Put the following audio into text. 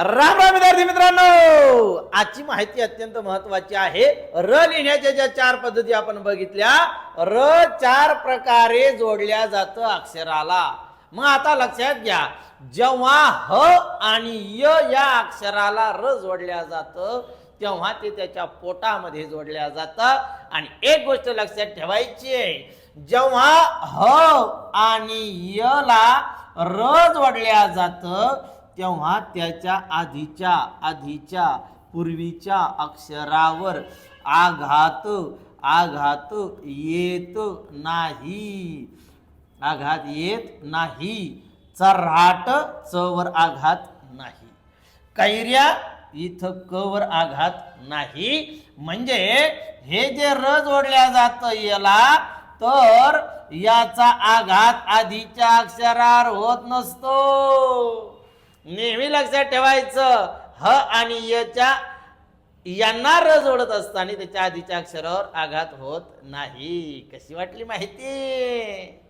राम राम विद्यार्थी मित्रांनो! आजची माहिती अत्यंत महत्वाची आहे. र लिहिण्याच्या ज्या चार पद्धती आपण बघितल्या र चार प्रकारे जोडल्या जातं अक्षराला. मग आता लक्षात घ्या जेव्हा ह आणि य या अक्षराला र जोडल्या जातं तेव्हा ते त्याच्या पोटामध्ये जोडल्या जातं. आणि एक गोष्ट लक्षात ठेवायची आहे जेव्हा ह आणि य ला र जोडल्या जातं तेव्हा त्याच्या आधीच्या आधीच्या पूर्वीच्या अक्षरावर आघात आघात येत नाही. आघात येत नाही. चऱ्हाट चवर आघात नाही. कैर्या इथं कवर आघात नाही. म्हणजे हे जे र जोडल्या जात याला तर याचा आघात आधीच्या अक्षरावर होत नसतो. नेहमी लक्षात ठेवायचं. ह आणि यच्या यांना र जोडत असताना त्याच्या आधीच्या अक्षरावर आघात होत नाही. कशी वाटली माहिती?